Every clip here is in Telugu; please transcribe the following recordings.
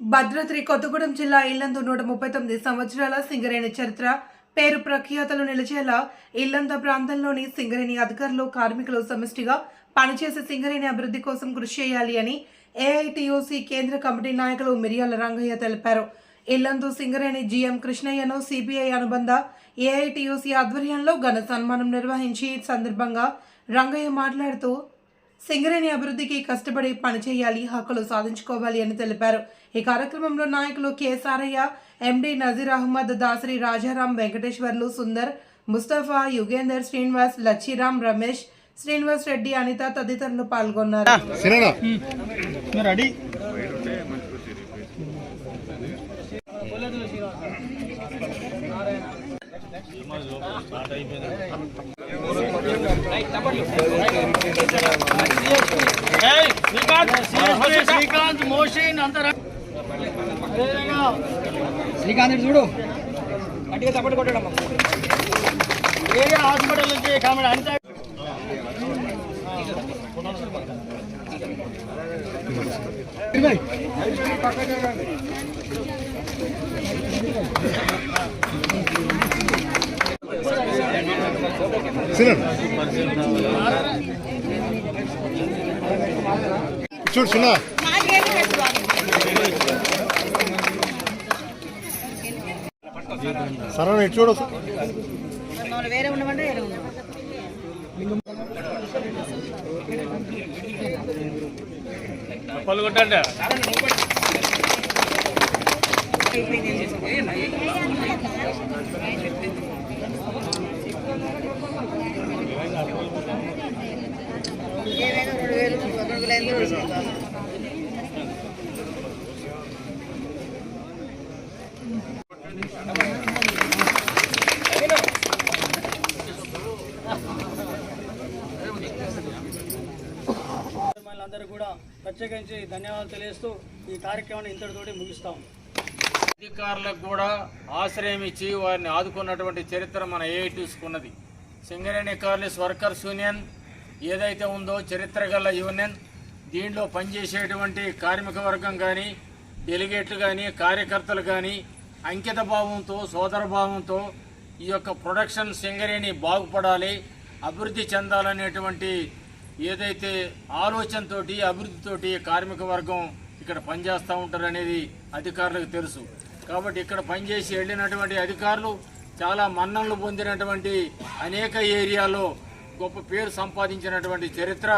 భద్రాద్రి కొత్తగూడెం జిల్లా ఇల్లందు నూట ముప్పై తొమ్మిది సంవత్సరాల సింగరేణి చరిత్ర పేరు ప్రఖ్యాతలు నిలిచేలా ఇల్లంద ప్రాంతంలోని సింగరేణి అధికారులు కార్మికులు సమిష్టిగా పనిచేసే సింగరేణి అభివృద్ధి కోసం కృషి చేయాలి అని ఏఐటియూసీ కేంద్ర కమిటీ నాయకులు మిరియాల రంగయ్య తెలిపారు. ఇల్లందు సింగరేణి జీఎం కృష్ణయ్యను సిపిఐ అనుబంధ ఏఐటియూసీ ఆధ్వర్యంలో ఘన సన్మానం నిర్వహించి సందర్భంగా రంగయ్య మాట్లాడుతూ సింగరేణి అభివృద్ధికి కష్టపడి పనిచేయాలి హక్కులు సాధించుకోవాలి అని తెలిపారు. ఈ కార్యక్రమంలో నాయకులు కె సారయ్య ఎండి నజీర్ అహ్మద్ దాసరి రాజారాం వెంకటేశ్వర్లు సుందర్ ముస్తఫా యుగేందర్ శ్రీనివాస్ లచ్చిరామ్ రమేష్ శ్రీనివాస్ రెడ్డి అనిత తదితరులు పాల్గొన్నారు. శ్రీకాంత్ మోషన్ అందరూ శ్రీకాంత్ చూడు గట్టిగా తప్పటి కొట్టడం ఏ హాస్పిటల్ నుంచి కామెడీ అంతా సినేనా చూడు చిన్న సరే ఇటు చూడు వేరే ఉండమంటే వేరే కొట్టండి ఏమైనా రెండు వేలు రెండు వేల ఐదు వందలు తీసుకెళ్తాను. అందరూ కూడా ప్రత్యేకించి ధన్యవాదాలు తెలియజేస్తూ ఈ కార్యక్రమాన్ని ఇంతటితోటి ముగిస్తాం అధికారులకు కూడా ఆశ్రయం ఇచ్చి వారిని ఆదుకున్నటువంటి చరిత్ర మన ఏఐటీస్కున్నది సింగరేణి కార్లెస్ వర్కర్స్ యూనియన్ ఏదైతే ఉందో చరిత్ర గల యూనియన్ దీంట్లో పనిచేసేటువంటి కార్మిక వర్గం కానీ డెలిగేట్లు కానీ కార్యకర్తలు కానీ అంకిత భావంతో సోదర భావంతో ఈ యొక్క ప్రొడక్షన్ సింగరేణి బాగుపడాలి అభివృద్ధి చెందాలనేటువంటి ఏదైతే ఆలోచనతోటి అభివృద్ధితోటి కార్మిక వర్గం ఇక్కడ పనిచేస్తూ ఉంటారనేది అధికారులకు తెలుసు. కాబట్టి ఇక్కడ పనిచేసి వెళ్ళినటువంటి అధికారులు చాలా మన్ననలు పొందినటువంటి అనేక ఏరియాలో గొప్ప పేరు సంపాదించినటువంటి చరిత్ర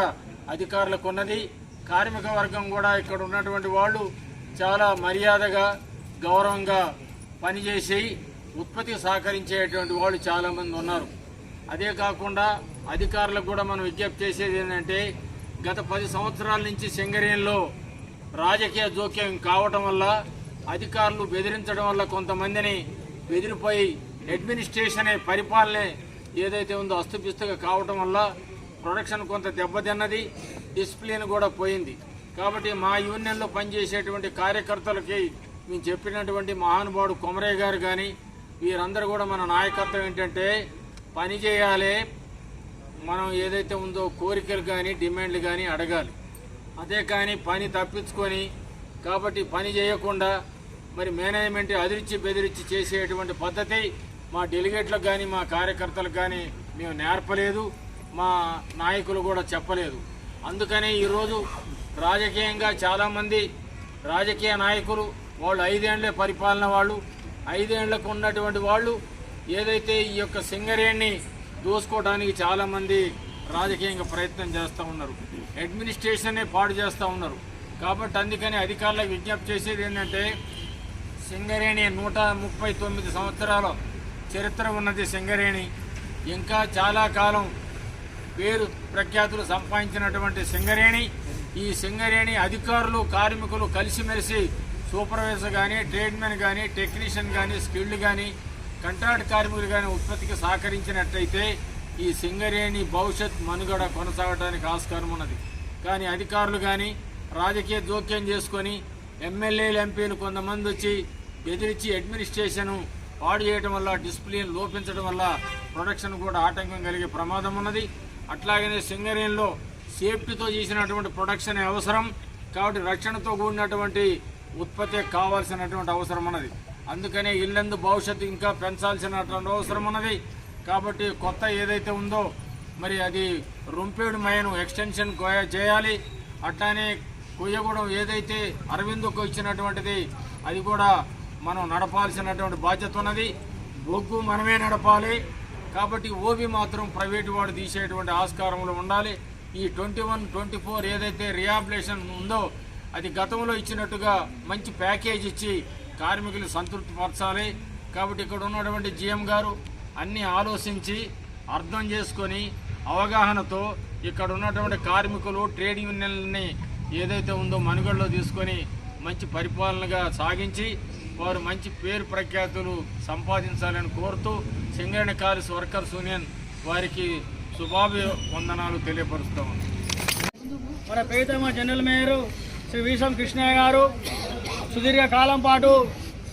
అధికారులకు ఉన్నది. కార్మిక వర్గం కూడా ఇక్కడ ఉన్నటువంటి వాళ్ళు చాలా మర్యాదగా గౌరవంగా పనిచేసి ఉత్పత్తికి సహకరించేటువంటి వాళ్ళు చాలామంది ఉన్నారు. అదే కాకుండా అధికారులకు కూడా మనం విజ్ఞప్తి చేసేది ఏంటంటే గత పది సంవత్సరాల నుంచి సింగరేణిలో రాజకీయ జోక్యం కావటం వల్ల అధికారులు బెదిరించడం వల్ల కొంతమందిని బెదిరిపోయి అడ్మినిస్ట్రేషన్ అనే పరిపాలన ఏదైతే ఉందో అస్తుపిస్తుగా కావటం వల్ల ప్రొడక్షన్ కొంత దెబ్బతిన్నది. డిసిప్లిన్ కూడా పోయింది. కాబట్టి మా యూనియన్లో పనిచేసేటువంటి కార్యకర్తలకి మేము చెప్పినటువంటి మహానుభావుడు కొమరయ్య గారు కానీ వీరందరూ కూడా మన నాయకత్వం ఏంటంటే పని చేయాలి మనం ఏదైతే ఉందో కోరికలు కానీ డిమాండ్లు కానీ అడగాలి. అదే కానీ పని తప్పించుకొని కాబట్టి పని చేయకుండా మరి మేనేజ్మెంట్ అదిరిచ్చి బెదిరించి చేసేటువంటి పద్ధతి మా డెలిగేట్లకు కానీ మా కార్యకర్తలకు కానీ మేము నేర్పలేదు మా నాయకులు కూడా చెప్పలేదు. అందుకనే ఈరోజు రాజకీయంగా చాలామంది రాజకీయ నాయకులు వాళ్ళు ఐదేళ్ళే పరిపాలన వాళ్ళు ఐదేళ్ళకు ఉన్నటువంటి వాళ్ళు ఏదైతే ఈ యొక్క సింగరేణి దోసుకోవడానికి చాలామంది రాజకీయంగా ప్రయత్నం చేస్తూ ఉన్నారు. అడ్మినిస్ట్రేషనే పాడు చేస్తూ ఉన్నారు. కాబట్టి అందుకని అధికారులకు విజ్ఞప్తి చేసేది ఏంటంటే సింగరేణి నూట ముప్పై తొమ్మిది సంవత్సరాల చరిత్ర ఉన్నది సింగరేణి. ఇంకా చాలా కాలం పేరు ప్రఖ్యాతులు సంపాదించినటువంటి సింగరేణి. ఈ సింగరేణి అధికారులు కార్మికులు కలిసిమెలిసి సూపర్వైజర్ కానీ ట్రేడ్మెన్ కానీ టెక్నీషియన్ కానీ స్కిల్డ్ కానీ కంట్రాక్ట్ కార్మికులు కానీ ఉత్పత్తికి సహకరించినట్లయితే ఈ సింగరేణి భవిష్యత్ మనుగడ కొనసాగడానికి ఆస్కారం ఉన్నది. కానీ అధికారులు కానీ రాజకీయ జోక్యం చేసుకొని ఎమ్మెల్యేలు ఎంపీలు కొంతమంది వచ్చి బెదిరించి అడ్మినిస్ట్రేషను పాడు చేయడం వల్ల డిసిప్లిన్ లోపించడం వల్ల ప్రొడక్షన్ కూడా ఆటంకం కలిగే ప్రమాదం ఉన్నది. అట్లాగనే సింగరేణిలో సేఫ్టీతో చేసినటువంటి ప్రొడక్షన్ అవసరం. కాబట్టి రక్షణతో కూడినటువంటి ఉత్పత్తి కావాల్సినటువంటి అవసరం ఉన్నది. అందుకనే ఇల్లందు భవిష్యత్తు ఇంకా పెంచాల్సినటువంటి అవసరం ఉన్నది. కాబట్టి కొత్త ఏదైతే ఉందో మరి అది రొంపేడు మయను ఎక్స్టెన్షన్ కోయ- చేయాలి. అట్లానే కొయ్యగూడెం ఏదైతే అరవిందుకు ఇచ్చినటువంటిది అది కూడా మనం నడపాల్సినటువంటి బాధ్యత ఉన్నది. బొగ్గు మనమే నడపాలి. కాబట్టి ఓబి మాత్రం ప్రైవేటు వాడు తీసేటువంటి ఆస్కారంలో ఉండాలి. ఈ ట్వంటీ వన్ ట్వంటీ ఫోర్ ఏదైతే రిహాబిలేషన్ ఉందో అది గతంలో ఇచ్చినట్టుగా మంచి ప్యాకేజ్ ఇచ్చి కార్మికులు సంతృప్తి పరచాలి. కాబట్టి ఇక్కడ ఉన్నటువంటి జిఎం గారు అన్నీ ఆలోచించి అర్థం చేసుకొని అవగాహనతో ఇక్కడ ఉన్నటువంటి కార్మికులు ట్రేడ్ యూనియన్ని ఏదైతే ఉందో మనుగడలో తీసుకొని మంచి పరిపాలనగా సాగించి వారు మంచి పేరు ప్రఖ్యాతులు సంపాదించాలని కోరుతూ సింగరేణి కాలిస్ వర్కర్స్ యూనియన్ వారికి శుభాభివందనాలు తెలియపరుస్తాము మన ప్రియతమ జనరల్ మేయర్ శ్రీ వీసం కృష్ణయ్య గారు సుదీర్ఘ కాలం పాటు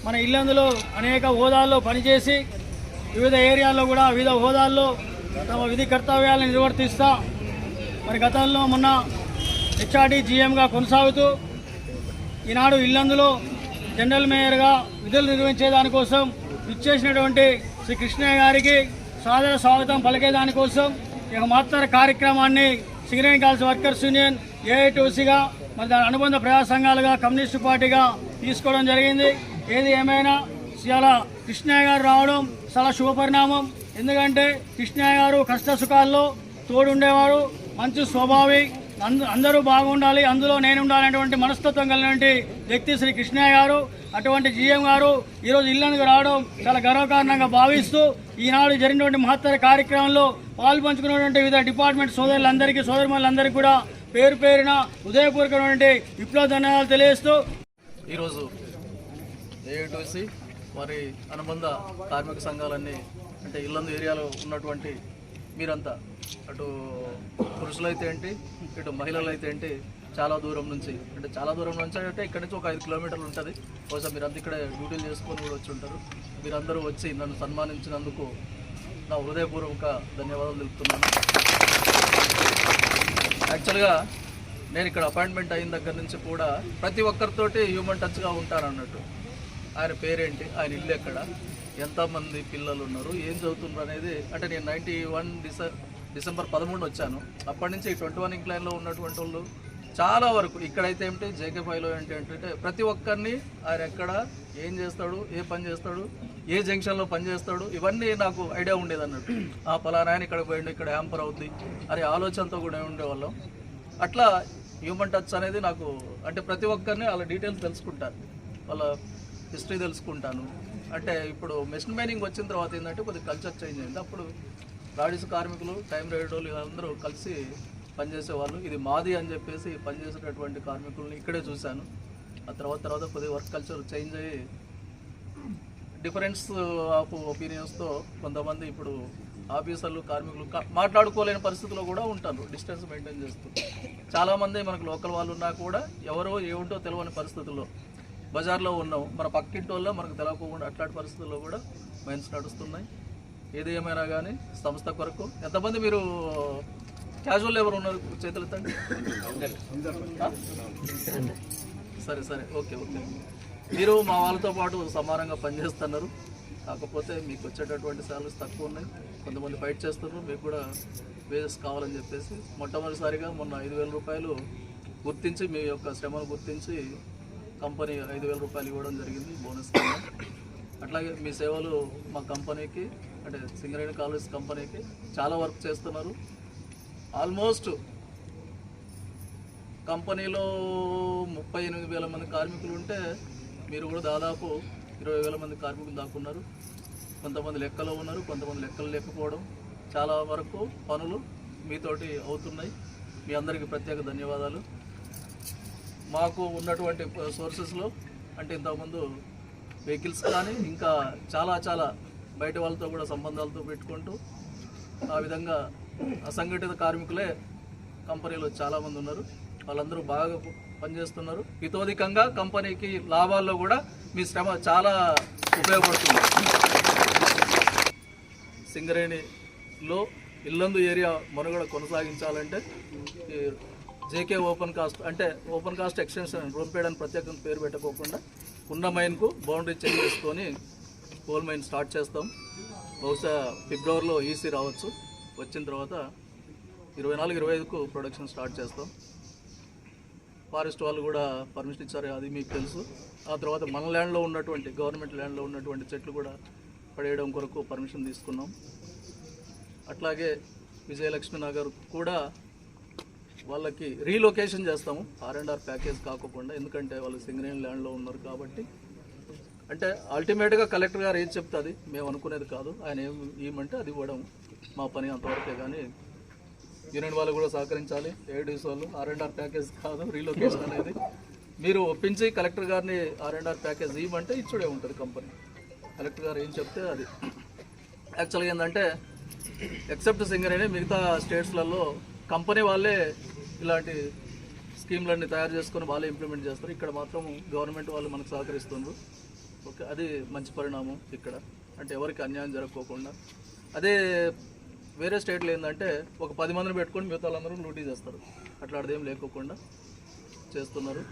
మన ఇల్లందులో అనేక హోదాల్లో పనిచేసి వివిధ ఏరియాల్లో కూడా వివిధ హోదాల్లో తమ విధి కర్తవ్యాలను నిర్వర్తిస్తా మరి గతంలో మొన్న హెచ్ఆర్డి జీఎంగా కొనసాగుతూ ఈనాడు ఇల్లందులో జనరల్ మేయర్గా విధులు నిర్వహించే దానికోసం ఇచ్చేసినటువంటి శ్రీ కృష్ణయ్య గారికి సాదర స్వాగతం పలికే దానికోసం ఈ మహత్తర కార్యక్రమాన్ని సింగరేణి కాల్స్ వర్కర్స్ యూనియన్ ఏఐటీసీగా మరి దాని అనుబంధ ప్రజా సంఘాలుగా కమ్యూనిస్టు పార్టీగా తీసుకోవడం జరిగింది. ఏది ఏమైనా చాలా కృష్ణయ్య గారు రావడం చాలా శుభపరిణామం. ఎందుకంటే కృష్ణయ్య గారు కష్ట సుఖాల్లో తోడుండేవారు మంచి స్వభావి అందరూ బాగుండాలి అందులో నేను ఉండాలనేటువంటి మనస్తత్వం కలిగినటువంటి వ్యక్తి శ్రీ కృష్ణయ్య గారు అటువంటి జీఎం గారు ఈరోజు ఇల్లందుకు రావడం చాలా గర్వకారణంగా భావిస్తూ ఈనాడు జరిగినటువంటి మహత్తర కార్యక్రమంలో పాల్పంచుకున్నటువంటి వివిధ డిపార్ట్మెంట్ సోదరులందరికీ సోదరులందరికీ కూడా పేరు పేరున ఉదయపూర్వకమైనటువంటి విప్లవ ధన్యవాదాలు తెలియజేస్తూ ఈరోజు ఏఐటీసీ మరి అనుబంధ కార్మిక సంఘాలన్నీ అంటే ఇల్లందు ఏరియాలో ఉన్నటువంటి మీరంతా అటు పురుషులైతే ఏంటి ఇటు మహిళలు అయితే ఏంటి చాలా దూరం నుంచి అంటే చాలా దూరం నుంచి అంటే ఇక్కడ నుంచి ఒక ఐదు కిలోమీటర్లు ఉంటుంది. బహుశా మీరంతా ఇక్కడ డ్యూటీలు చేసుకొని కూడా వచ్చి ఉంటారు. మీరందరూ వచ్చి నన్ను సన్మానించినందుకు నా హృదయపూర్వక ధన్యవాదాలు తెలుపుతున్నాను. యాక్చువల్గా నేను ఇక్కడ అపాయింట్మెంట్ అయిన దగ్గర నుంచి కూడా ప్రతి ఒక్కరితోటి హ్యూమన్ టచ్గా ఉంటాను అన్నట్టు ఆయన పేరేంటి ఆయన ఇల్లు ఎక్కడ ఎంతమంది పిల్లలు ఉన్నారు ఏం చదువుతున్నారు అనేది అంటే నేను నైంటీ వన్ డిసె డిసెంబర్ పదమూడు వచ్చాను. అప్పటి నుంచి ట్వంటీ వన్ ఇంక్లైన్లో ఉన్నటువంటి వాళ్ళు చాలా వరకు ఇక్కడైతే ఏమిటి జేకే ఫైవ్లో ఏంటి అంటే ప్రతి ఒక్కరిని ఆయన ఎక్కడ ఏం చేస్తాడు ఏ పని చేస్తాడు ఏ జంక్షన్లో పని చేస్తాడు ఇవన్నీ నాకు ఐడియా ఉండేది అన్నట్టు. ఆ పలానా ఆయన ఇక్కడ పోయిండు ఇక్కడ హ్యాంపర్ అవుద్ది అనే ఆలోచనతో కూడా ఉండేవాళ్ళం. అట్లా హ్యూమన్ టచ్ అనేది నాకు అంటే ప్రతి ఒక్కరిని వాళ్ళ డీటెయిల్స్ తెలుసుకుంటాను వాళ్ళ హిస్టరీ తెలుసుకుంటాను. అంటే ఇప్పుడు మెషిన్ మైనింగ్ వచ్చిన తర్వాత ఏంటంటే కొద్దిగా కల్చర్ చేంజ్ అయింది. అప్పుడు రాడిస్ కార్మికులు టైం రైడోలు అందరూ కలిసి పనిచేసేవాళ్ళు. ఇది మాది అని చెప్పేసి పనిచేసేటటువంటి కార్మికుల్ని ఇక్కడే చూశాను. ఆ తర్వాత తర్వాత కొద్దిగా వర్క్ కల్చర్ చేంజ్ అయ్యి డిఫరెన్స్ ఆఫ్ ఒపీనియన్స్తో కొంతమంది ఇప్పుడు ఆఫీసర్లు కార్మికులు మాట్లాడుకోలేని పరిస్థితిలో కూడా ఉంటారు. డిస్టెన్స్ మెయింటైన్ చేస్తూ. చాలామంది మనకు లోకల్ వాళ్ళు ఉన్నా కూడా ఎవరో ఏమిటో తెలియని పరిస్థితుల్లో బజార్లో ఉన్నాం. మన పక్కింటి వల్ల మనకు తెలియకుండా అట్లాంటి పరిస్థితుల్లో కూడా మైన్స్ నడుస్తున్నాయి. ఏది ఏమైనా కానీ సంస్థ కొరకు. ఎంతమంది మీరు క్యాజువల్ లేబర్ ఉన్నారు చేతులు ఎత్తండి? సరే సరే. Okay okay. మీరు మా వాళ్ళతో పాటు సమానంగా పనిచేస్తున్నారు. కాకపోతే మీకు వచ్చేటటువంటి శాలరీస్ తక్కువ ఉన్నాయి. కొంతమంది ఫైట్ చేస్తున్నారు. మీకు కూడా వేజెస్ కావాలని చెప్పేసి మొట్టమొదటిసారిగా మొన్న ఐదు వేల రూపాయలు గుర్తించి మీ యొక్క శ్రమను గుర్తించి కంపెనీ ఐదు వేల రూపాయలు ఇవ్వడం జరిగింది. బోనస్ అట్లాగే మీ సేవలు మా కంపెనీకి అంటే సింగరేణి కాలేజ్ కంపెనీకి చాలా వర్క్ చేస్తున్నారు. ఆల్మోస్ట్ కంపెనీలో ముప్పై ఎనిమిది వేల మంది కార్మికులు ఉంటే మీరు కూడా దాదాపు ఇరవై వేల మంది కార్మికులు దాక్కున్నారు. కొంతమంది లెక్కలో ఉన్నారు కొంతమంది లెక్కలు లేకపోవడం చాలా వరకు పనులు మీతోటి అవుతున్నాయి. మీ అందరికీ ప్రత్యేక ధన్యవాదాలు. మాకు ఉన్నటువంటి సోర్సెస్లో అంటే ఇంతకుముందు వెహికల్స్ కానీ ఇంకా చాలా చాలా బయట వాళ్ళతో కూడా సంబంధాలతో పెట్టుకుంటూ ఆ విధంగా అసంఘటిత కార్మికులే కంపెనీలో చాలామంది ఉన్నారు. వాళ్ళందరూ బాగా పనిచేస్తున్నారు. ఇతోధికంగా కంపెనీకి లాభాల్లో కూడా మీ శ్రమ చాలా ఉపయోగపడుతుంది. సింగరేణిలో ఇల్లందు ఏరియా మనుగడ కొనసాగించాలంటే ఈ జేకే ఓపెన్ కాస్ట్ అంటే ఓపెన్ కాస్ట్ ఎక్స్టెన్షన్ రూంపేడ్ అని ప్రత్యేకంగా పేరు పెట్టకోకుండా ఉన్న మైన్కు బౌండరీ చెక్ చేసుకొని కోల్ మైన్ స్టార్ట్ చేస్తాం. బహుశా ఫిబ్రవరిలో ఈసీ రావచ్చు. వచ్చిన తర్వాత ఇరవై నాలుగు ఇరవై ఐదుకు ప్రొడక్షన్ స్టార్ట్ చేస్తాం. ఫారెస్ట్ వాళ్ళు కూడా పర్మిషన్ ఇచ్చారు. అది మీకు తెలుసు. ఆ తర్వాత మన ల్యాండ్లో ఉన్నటువంటి గవర్నమెంట్ ల్యాండ్లో ఉన్నటువంటి చెట్లు కూడా పడేయడం కొరకు పర్మిషన్ తీసుకున్నాం. అట్లాగే విజయలక్ష్మి నగర్ కూడా వాళ్ళకి రీలొకేషన్ చేస్తాము. ఆర్ అండ్ ఆర్ ప్యాకేజ్ కాకుండా ఎందుకంటే వాళ్ళు సింగరేణి ల్యాండ్లో ఉన్నారు కాబట్టి అంటే అల్టిమేట్గా కలెక్టర్ గారు ఏం చెప్తే అది మేము అనుకునేది కాదు. ఆయన ఏం ఏమంటే అది ఇవ్వడం మా పని అంతవరకే కానీ యూనియన్ వాళ్ళు కూడా సహకరించాలి. ఏడీస్ వాళ్ళు ఆర్ అండ్ ఆర్ ప్యాకేజ్ కాదు రీలొకేషన్ అనేది. మీరు ఒప్పించి కలెక్టర్ గారిని ఆర్ అండ్ ఆర్ ప్యాకేజ్ ఇవ్వమంటే ఇచ్చుడే ఉంటుంది కంపెనీ కలెక్టర్ గారు ఏం చెప్తే అది. యాక్చువల్గా ఏంటంటే ఎక్సెప్ట్ సింగరేనే మిగతా స్టేట్స్లలో కంపెనీ వాళ్ళే ఇలాంటి స్కీమ్లన్నీ తయారు చేసుకొని వాళ్ళే ఇంప్లిమెంట్ చేస్తారు. ఇక్కడ మాత్రం గవర్నమెంట్ వాళ్ళు మనకు సహకరిస్తున్నారు ఓకే అది మంచి పరిణామం ఇక్కడ. అంటే ఎవరికి అన్యాయం జరగకోకుండా. అదే వేరే స్టేట్లో ఏంటంటే ఒక పది మందిని పెట్టుకొని మిగతా వాళ్ళందరూ లూటీ చేస్తారు. అట్లాంటిది ఏం లేకోకుండా చేస్తున్నారు.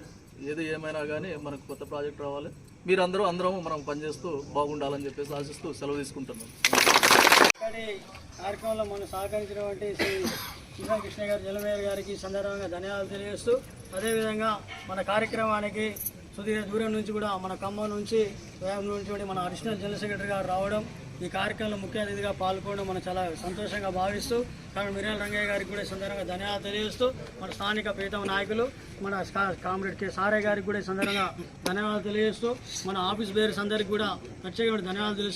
ఏది ఏమైనా కానీ మనకు కొత్త ప్రాజెక్ట్ రావాలి. మీరందరూ అందరం మనం పనిచేస్తూ బాగుండాలని చెప్పేసి ఆశిస్తూ సెలవు తీసుకుంటున్నాం. కార్యక్రమంలో మనం సహకరించినటువంటి శ్రీ శ్రీరామ్ కృష్ణ గారు జలమేయర్ గారికి సందర్భంగా ధన్యవాదాలు తెలియజేస్తూ అదేవిధంగా మన కార్యక్రమానికి సుదీర్ఘ దూరం నుంచి కూడా మన ఖమ్మం నుంచి నుంచి మన అడిషనల్ జనరల్ సెక్రటరీ గారు రావడం ఈ కార్యక్రమంలో ముఖ్య అతిథిగా పాల్గొనడం మనం చాలా సంతోషంగా భావిస్తూ కానీ మిరియాల రంగయ్య గారికి కూడా సందర్భంగా ధన్యవాదాలు తెలియజేస్తూ మన స్థానిక ప్రీతం నాయకులు మన కామ్రేడ్ కె సారే గారికి కూడా సందర్భంగా ధన్యవాదాలు తెలియజేస్తూ మన ఆఫీస్ బేర్స్ అందరికి కూడా ప్రత్యేకమైన ధన్యవాదాలు తెలుస్తూ